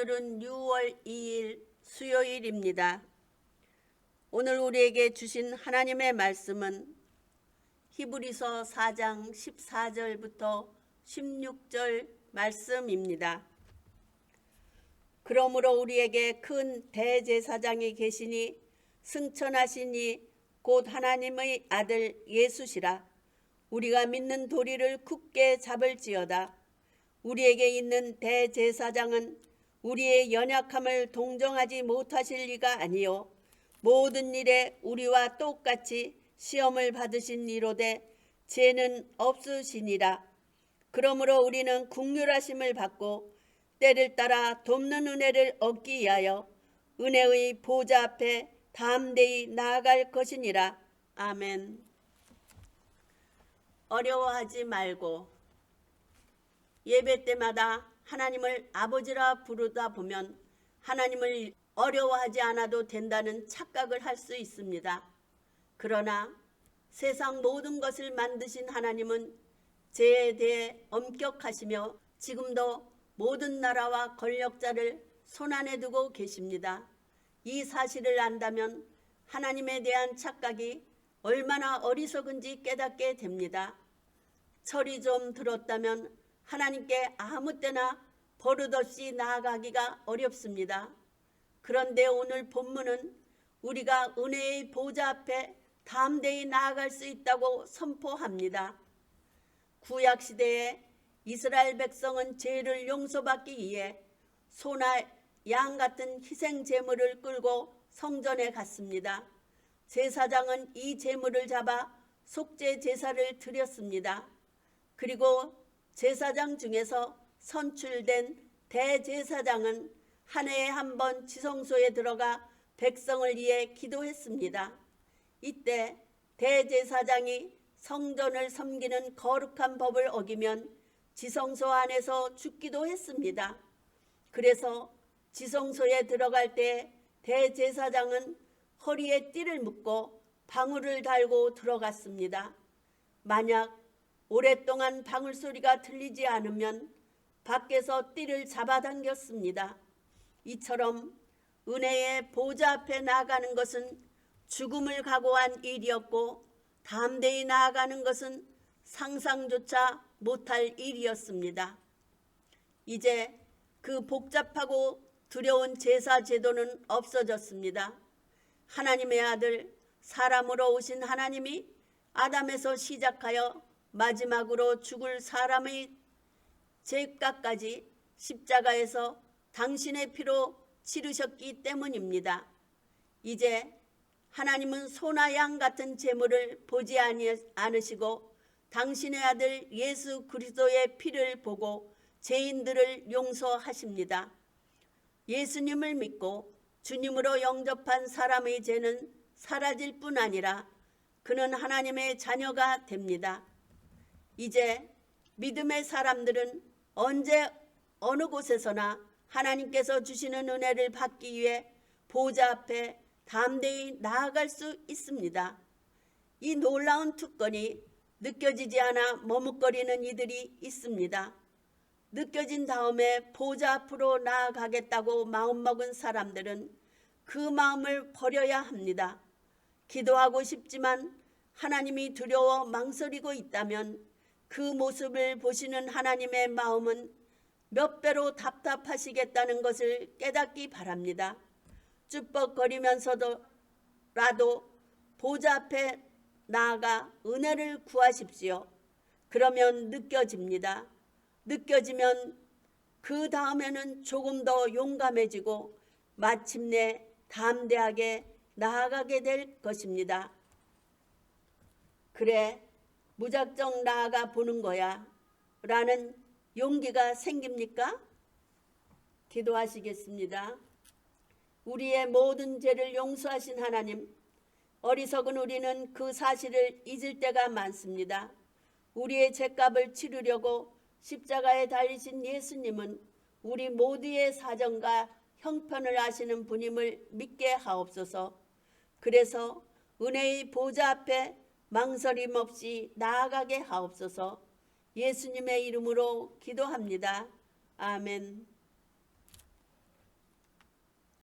오늘은 6월 2일 수요일입니다. 오늘 우리에게 주신 하나님의 말씀은 히브리서 4장 14절부터 16절 말씀입니다. 그러므로 우리에게 큰 대제사장이 계시니 승천하시니 곧 하나님의 아들 예수시라 우리가 믿는 도리를 굳게 잡을지어다 우리에게 있는 대제사장은 우리의 연약함을 동정하지 못하실 리가 아니요. 모든 일에 우리와 똑같이 시험을 받으신 이로되 죄는 없으시니라. 그러므로 우리는 국률하심을 받고 때를 따라 돕는 은혜를 얻기 위하여 은혜의 보좌 앞에 담대히 나아갈 것이니라. 아멘. 어려워하지 말고 예배 때마다 하나님을 아버지라 부르다 보면 하나님을 어려워하지 않아도 된다는 착각을 할 수 있습니다. 그러나 세상 모든 것을 만드신 하나님은 죄에 대해 엄격하시며 지금도 모든 나라와 권력자를 손안에 두고 계십니다. 이 사실을 안다면 하나님에 대한 착각이 얼마나 어리석은지 깨닫게 됩니다. 철이 좀 들었다면 하나님께 아무 때나 버릇없이 나아가기가 어렵습니다. 그런데 오늘 본문은 우리가 은혜의 보좌 앞에 담대히 나아갈 수 있다고 선포합니다. 구약 시대에 이스라엘 백성은 죄를 용서받기 위해 소나 양 같은 희생 제물을 끌고 성전에 갔습니다. 제사장은 이 제물을 잡아 속죄 제사를 드렸습니다. 그리고 제사장 중에서 선출된 대제사장은 한 해에 한 번 지성소에 들어가 백성을 위해 기도했습니다. 이때 대제사장이 성전을 섬기는 거룩한 법을 어기면 지성소 안에서 죽기도 했습니다. 그래서 지성소에 들어갈 때 대제사장은 허리에 띠를 묶고 방울을 달고 들어갔습니다. 만약 오랫동안 방울 소리가 들리지 않으면 밖에서 띠를 잡아당겼습니다. 이처럼 은혜의 보좌 앞에 나아가는 것은 죽음을 각오한 일이었고 담대히 나아가는 것은 상상조차 못할 일이었습니다. 이제 그 복잡하고 두려운 제사 제도는 없어졌습니다. 하나님의 아들 사람으로 오신 하나님이 아담에서 시작하여 마지막으로 죽을 사람의 죄값까지 십자가에서 당신의 피로 치르셨기 때문입니다. 이제 하나님은 소나 양 같은 재물을 보지 않으시고 당신의 아들 예수 그리스도의 피를 보고 죄인들을 용서하십니다. 예수님을 믿고 주님으로 영접한 사람의 죄는 사라질 뿐 아니라 그는 하나님의 자녀가 됩니다. 이제 믿음의 사람들은 언제 어느 곳에서나 하나님께서 주시는 은혜를 받기 위해 보좌 앞에 담대히 나아갈 수 있습니다. 이 놀라운 특권이 느껴지지 않아 머뭇거리는 이들이 있습니다. 느껴진 다음에 보좌 앞으로 나아가겠다고 마음먹은 사람들은 그 마음을 버려야 합니다. 기도하고 싶지만 하나님이 두려워 망설이고 있다면 그 모습을 보시는 하나님의 마음은 몇 배로 답답하시겠다는 것을 깨닫기 바랍니다. 쭈뻑거리면서도 라도 보좌 앞에 나아가 은혜를 구하십시오. 그러면 느껴집니다. 느껴지면 그 다음에는 조금 더 용감해지고 마침내 담대하게 나아가게 될 것입니다. 그래, 무작정 나아가 보는 거야. 라는 용기가 생깁니까? 기도하시겠습니다. 우리의 모든 죄를 용서하신 하나님, 어리석은 우리는 그 사실을 잊을 때가 많습니다. 우리의 죄값을 치르려고 십자가에 달리신 예수님은 우리 모두의 사정과 형편을 아시는 분임을 믿게 하옵소서. 그래서 은혜의 보좌 앞에 망설임 없이 나아가게 하옵소서 예수님의 이름으로 기도합니다. 아멘.